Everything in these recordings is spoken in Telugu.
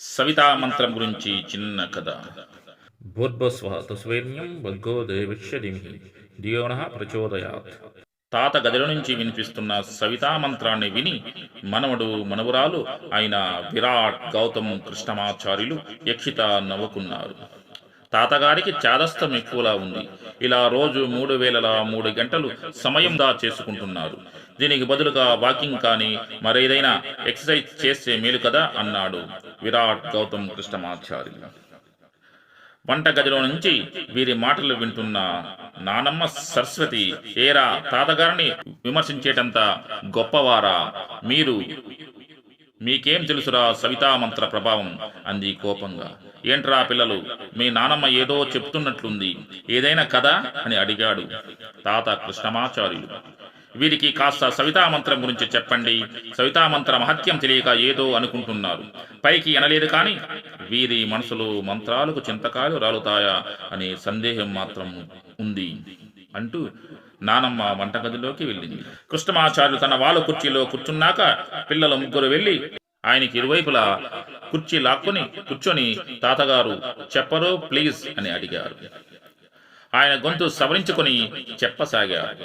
సవితా మంత్రం గురించి చిన్న కథ. భూర్భస్వ తస్వైర్యం భర్గో దేవిష్య ధిమిహి ధియోన ప్రచోదయాత్. తాత గదిలో నుంచి వినిపిస్తున్న సవితా మంత్రాన్ని విని మనవడు మనవరాలు అయిన విరాట్ గౌతమ్ కృష్ణమాచార్యులు యక్షిత నవ్వుకున్నారు. తాతగారికి చాదస్తం ఎక్కువలా ఉంది. ఇలా రోజు మూడు వేల మూడు గంటలు సమయం దా చేసుకుంటున్నారు. దీనికి బదులుగా వాకింగ్ కానీ మరేదైనా ఎక్సర్సైజ్ చేస్తే మేలు కదా అన్నాడు విరాట్ గౌతమ్ కృష్ణమాచారి వంట గదిలో నుంచి వీరి మాటలు వింటున్న నానమ్మ సరస్వతి ఏరా తాతగారిని విమర్శించేటంత గొప్పవారా? మీరు మీకేం తెలుసురా సవితా మంత్ర ప్రభావం? అంది కోపంగా. ఏంట్రా పిల్లలు మీ నానమ్మ ఏదో చెప్తున్నట్లుంది. ఏదైనా కథ అని అడిగాడు తాత కృష్ణమాచార్యులు. వీరికి కాస్త సవితా మంత్రం గురించి చెప్పండి. సవితామంత్ర మహత్యం తెలియక ఏదో అనుకుంటున్నారు. పైకి అనలేదు కానీ వీరి మనసులో మంత్రాలకు చింతకాయలు రాలుతాయా అనే సందేహం మాత్రం ఉంది అంటూ నానమ్మ వంటగదిలోకి వెళ్ళింది. కృష్ణమాచార్యులు తన వాళ్ళ కుర్చీలో కూర్చున్నాక పిల్లలు ముగ్గురు వెళ్ళి ఆయనకి ఇరువైపులా కుర్చీ లాక్కొని కూర్చొని తాతగారు చెప్పరు ప్లీజ్ అని అడిగారు. ఆయన గొంతు సవరించుకొని చెప్పసాగారు.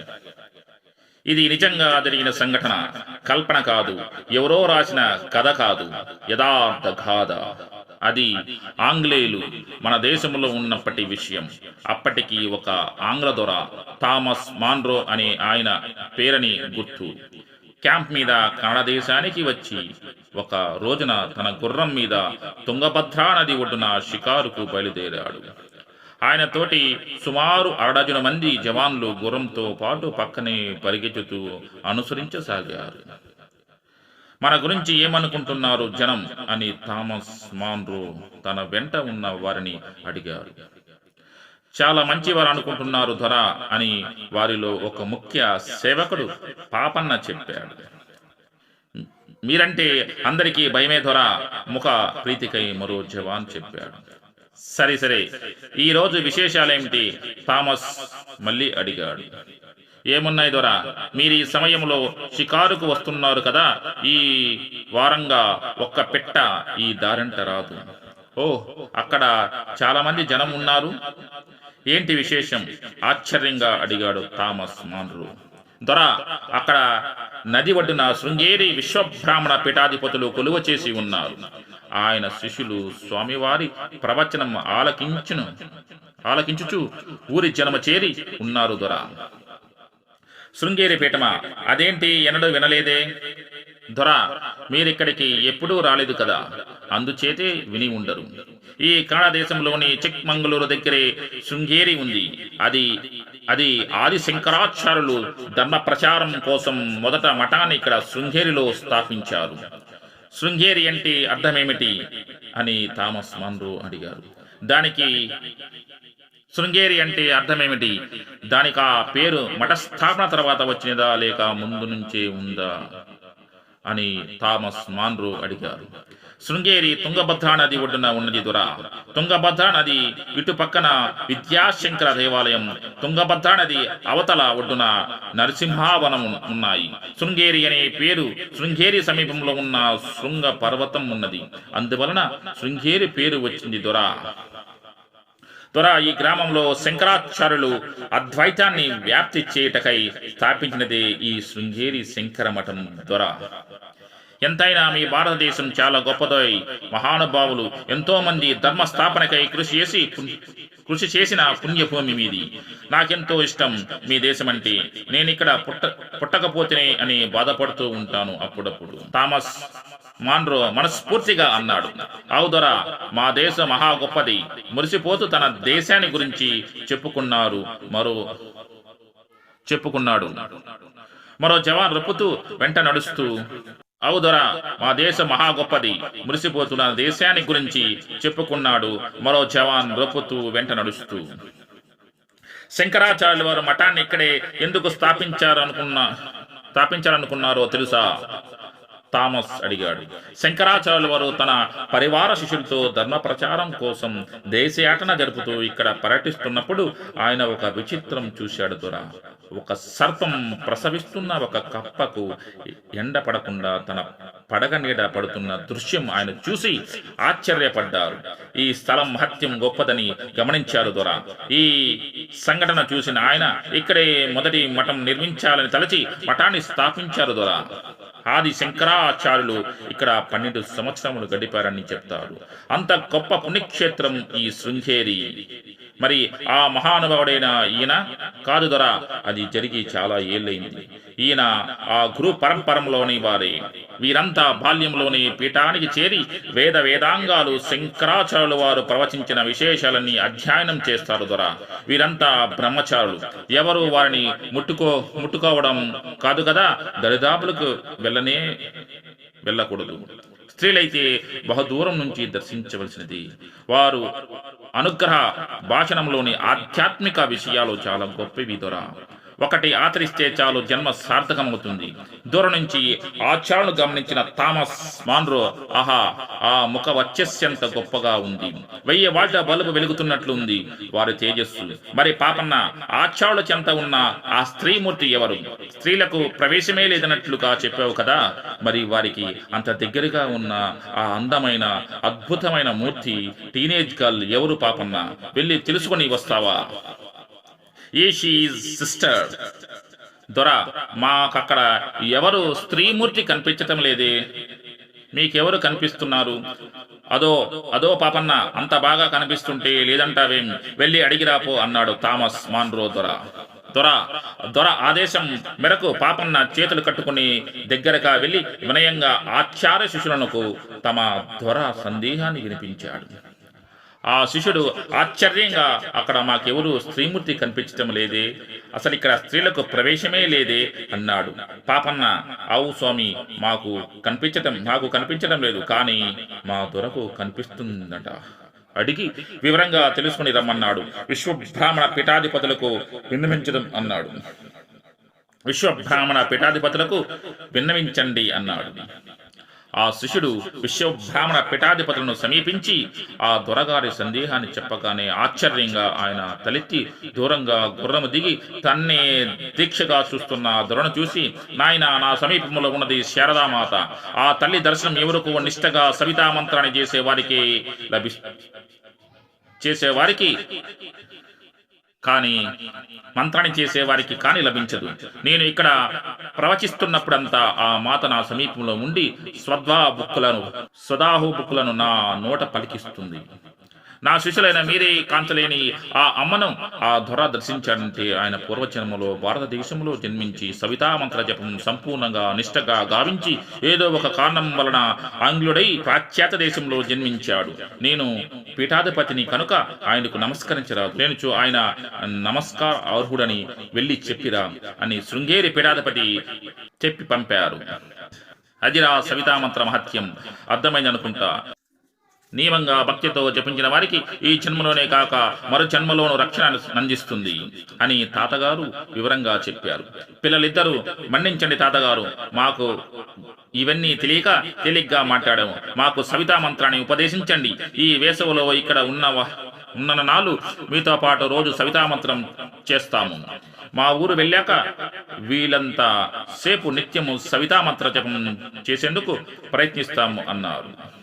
ఇది నిజంగా జరిగిన సంఘటన. కల్పన కాదు. ఎవరో రాసిన కథ కాదు. యథార్థ గాథ. అది ఆంగ్లేయులు మన దేశంలో ఉన్నప్పటి విషయం. అప్పటికి ఒక ఆంగ్ల దొర థామస్ మాన్రో అనే ఆయన పేరని గుర్తు. క్యాంప్ మీద కన్నడ దేశానికి వచ్చి ఒక రోజున తన గుర్రం మీద తుంగభద్రా నది ఒడ్డున షికారుకు బయలుదేరాడు. ఆయన తోటి సుమారు అరడజన మంది జవాన్లు గుర్రంతో పాటు పక్కనే పరిగెత్తుతూ అనుసరించసాగారు. మన గురించి ఏమనుకుంటున్నారు జనం? అని థామస్ మాన్రో తన వెంట ఉన్న వారిని అడిగారు. చాలా మంచివారు అనుకుంటున్నారు ధర అని వారిలో ఒక ముఖ్య సేవకుడు పాపన్న చెప్పాడు. మీరంటే అందరికీ భయమే ధర ముఖ ప్రీతికై మరో జవాన్ చెప్పాడు. సరే సరే. ఈ రోజు విశేషాలేమిటి థామస్ మళ్ళీ అడిగాడు. ఏమున్నాయి దొరా? మీరు ఈ సమయంలో షికారుకు వస్తున్నారు కదా ఈ వారంగా ఒక్క పెట్ట ఈ దారంట రాదు. ఓ అక్కడ చాలా మంది జనం ఉన్నారు. ఏంటి విశేషం? ఆశ్చర్యంగా అడిగాడు థామస్ మాన్రు. దొర అక్కడ నది ఒడ్డున శృంగేరి విశ్వబ్రాహ్మణ పీఠాధిపతులు కొలువ చేసి ఉన్నారు. ఆయన శిష్యులు స్వామివారి ప్రవచనం ఆలకించును. ఆలకించుచు ఊరి జనమ చేరి ఉన్నారు దొర. శృంగేరి పీఠమా? అదేంటి ఎన్నడూ వినలేదే? దొర మీరిక్కడికి ఎప్పుడూ రాలేదు కదా? అందుచేతే విని ఉండరు. ఈ కాళదేశంలోని దేశంలోని చిక్మంగళూరు దగ్గరే శృంగేరి ఉంది. అది అది ఆది శంకరాచార్యులు ధర్మ ప్రచారం కోసం మొదట మఠాన్ని ఇక్కడ శృంగేరిలో స్థాపించారు. శృంగేరి అంటే అర్థమేమిటి అని థామస్ మన్రో అడిగారు. దానికి శృంగేరి అంటే అర్థమేమిటి? దానికి ఆ పేరు మఠ స్థాపన తర్వాత వచ్చినదా లేక ముందు నుంచే ఉందా అని థామస్ మాన్రో అడిగారు. శృంగేరి తుంగభద్రా నది ఒడ్డున ఉన్నది దొర. తుంగభద్రా నది ఇటు పక్కన విద్యాశంకర దేవాలయం తుంగభద్రా నది అవతల ఒడ్డున నరసింహావనం ఉన్నాయి. శృంగేరి అనే పేరు శృంగేరి సమీపంలో ఉన్న శృంగ పర్వతం ఉన్నది. అందువలన శృంగేరి పేరు వచ్చింది దొర. త్వర ఈ గ్రామంలో శంకరాచార్యులు అద్వైతాన్ని వ్యాప్తి చేయుటకై స్థాపించినదే ఈ శృంగేరి శంకర మఠం దొర. ఎంతైనా మీ భారతదేశం చాలా గొప్పదోయ్ మహానుభావులు ఎంతో మంది ధర్మ స్థాపనకై కృషి చేసి కృషి చేసిన పుణ్యభూమి మీది. నాకెంతో ఇష్టం మీ దేశం అంటే నేను ఇక్కడ పుట్ట పుట్టకపోతేనే అని బాధపడుతూ ఉంటాను అప్పుడప్పుడు. థామస్ మాన్రో మనస్ఫూర్తిగా అన్నాడు. ఆవుదొర మా దేశం మహా గొప్పది. మురిసిపోతూ తన దేశాన్ని గురించి చెప్పుకున్నారు మరో చెప్పుకున్నాడు. మరో జవాన్ రొప్పుతూ వెంట నడుస్తూ అవుదొర మా దేశం మహా గొప్పది. మురిసిపోతున్న దేశాన్ని గురించి చెప్పుకున్నాడు. మరో జవాన్ రొప్పుతూ వెంట నడుస్తూ. శంకరాచార్యుల వారు మఠాన్ని ఇక్కడే ఎందుకు స్థాపించారనుకున్న స్థాపించాలనుకున్నారో తెలుసా? థామస్ అడిగాడు. శంకరాచార్యుల వారు తన పరివార శిష్యులతో ధర్మ ప్రచారం కోసం దేశయాటన జరుపుతూ ఇక్కడ పర్యటిస్తున్నప్పుడు ఆయన ఒక విచిత్రం చూశాడు దొర. ఒక సర్పం ప్రసవిస్తున్న ఒక కప్పకు ఎండ పడకుండా తన పడగ నీడ పడుతున్న దృశ్యం ఆయన చూసి ఆశ్చర్యపడ్డారు. ఈ స్థలం మహత్యం గొప్పదని గమనించారు దొర. ఈ సంఘటన చూసిన ఆయన ఇక్కడే మొదటి మఠం నిర్మించాలని తలచి మఠాన్ని స్థాపించారు దొర. ఆది శంకరాచార్యులు ఇక్కడ పన్నెండు సంవత్సరములు గడిపారని చెప్తారు. అంత గొప్ప పుణ్యక్షేత్రం ఈ శృంగేరి. మరి ఆ మహానుభావుడైన ఈయన? కాదు దొర అది జరిగి చాలా ఏళ్ళైంది ఈయన ఆ గురు పరంపరంలోని వారే. వీరంతా బాల్యంలోని పీఠానికి చేరి వేద వేదాంగాలు శంకరాచార్యుల వారు ప్రవచించిన విశేషాలన్నీ అధ్యయనం చేస్తారు దొర. వీరంతా బ్రహ్మచారులు. ఎవరు వారిని ముట్టుకో ముట్టుకోవడం కాదు కదా? దరిదాపులకు వెళ్ళనే వెళ్ళకూడదు. స్త్రీలైతే బహుదూరం నుంచి దర్శించవలసినది. వారు అనుగ్రహ భాషణంలోని ఆధ్యాత్మిక విషయాలు చాలా గొప్పవి దొరా. ఒకటి ఆచరిస్తే చాలు జన్మ సార్థకమవుతుంది. దూరం నుంచి ఆచారాలు గమనించిన థామస్ మాన్రో ఆహా ఆ ముఖ వచ్చస్యంత గొప్పగా ఉంది. వెయ్యి వాళ్ళ బలుపు వెలుగుతున్నట్లు ఉంది వారి తేజస్సు. మరి పాపన్న ఆచారుల చెంత ఉన్న ఆ స్త్రీమూర్తి ఎవరు? స్త్రీలకు ప్రవేశమే లేదన్నట్లుగా చెప్పావు కదా. మరి వారికి అంత దగ్గరగా ఉన్న ఆ అందమైన అద్భుతమైన మూర్తి టీనేజ్ గర్ల్ ఎవరు పాపన్న? వెళ్ళి తెలుసుకొని వస్తావా? ఏ సిస్టర్. దొర మాకక్కడ ఎవరు స్త్రీమూర్తి కనిపించటం లేదే. మీకెవరు కనిపిస్తున్నారు? అదో అదో పాపన్న అంత బాగా కనిపిస్తుంటే లేదంటావేం? వెళ్ళి అడిగిరాపో అన్నాడు థామస్ మాన్రో దొర. దొర దొర ఆదేశం మేరకు పాపన్న చేతులు కట్టుకుని దగ్గరగా వెళ్ళి వినయంగా ఆచార్య శిష్యులకు తమ దొర సందేహాన్ని వినిపించాడు. ఆ శిష్యుడు ఆశ్చర్యంగా అక్కడ మాకెవరు స్త్రీమూర్తి కనిపించటం లేదే. అసలు ఇక్కడ స్త్రీలకు ప్రవేశమే లేదే అన్నాడు. పాపన్న ఆవు స్వామి మాకు కనిపించటం మాకు కనిపించడం లేదు కానీ మా దొరకు కనిపిస్తుందట. అడిగి వివరంగా తెలుసుకుని రమ్మన్నాడు. విశ్వబ్రాహ్మణ పీఠాధిపతులకు విన్నవించడం అన్నాడు. విశ్వబ్రాహ్మణ పీఠాధిపతులకు విన్నవించండి అన్నాడు. ఆ శిష్యుడు విశ్వబ్రాహ్మణ పిఠాధిపతులను సమీపించి ఆ దొరగారి సందేహాన్ని చెప్పగానే ఆశ్చర్యంగా ఆయన తలెత్తి దూరంగా గుర్రము దిగి తన్నే దీక్షగా చూస్తున్న ఆ దొరను చూసి నాయన నా సమీపంలో ఉన్నది శారదామాత. ఆ తల్లి దర్శనం ఎవరికి? నిష్టగా సవితా మంత్రాన్ని చేసే వారికి లభి చేసేవారికి కానీ మంత్రాన్ని చేసేవారికి కాని లభించదు. నేను ఇక్కడ ప్రవచిస్తున్నప్పుడంతా ఆ మాత నా సమీపంలో ఉండి స్వద్వా బుక్కులను స్వదాహు బుక్కులను నా నోట పలికిస్తుంది. నా శిష్యులైన మీరే కాంచలేని ఆ అమ్మను ఆ ధొర దర్శించాడంటే ఆయన పూర్వజన్మలో భారతదేశంలో జన్మించి సవితా మంత్ర జపం సంపూర్ణంగా నిష్టగా గావించి ఏదో ఒక కారణం వలన ఆంగ్లుడై పాశ్చాత్య దేశంలో జన్మించాడు. నేను పీఠాధిపతిని కనుక ఆయనకు నమస్కరించరాదు. లేనుచు ఆయన నమస్కార అర్హుడని వెళ్ళి చెప్పిరా అని శృంగేరి పీఠాధిపతి చెప్పి పంపారు. అదిరా సవితా మంత్ర మహత్యం. అర్థమైంది అనుకుంటా నియమంగా భక్తితో జపించిన వారికి ఈ జన్మలోనే కాక మరో జన్మలోనూ రక్షణ అందిస్తుంది అని తాతగారు వివరంగా చెప్పారు. పిల్లలిద్దరూ మన్నించండి తాతగారు మాకు ఇవన్నీ తెలియక తేలిగ్గా మాట్లాడాము. మాకు సవితా మంత్రాన్ని ఉపదేశించండి. ఈ వేసవిలో ఇక్కడ ఉన్న వ- ఉన్న నాలు మీతో పాటు రోజు సవితా మంత్రం చేస్తాము. మా ఊరు వెళ్ళాక వీళ్ళంతా సేపు నిత్యము సవితా మంత్ర జపం చేసేందుకు ప్రయత్నిస్తాము అన్నారు.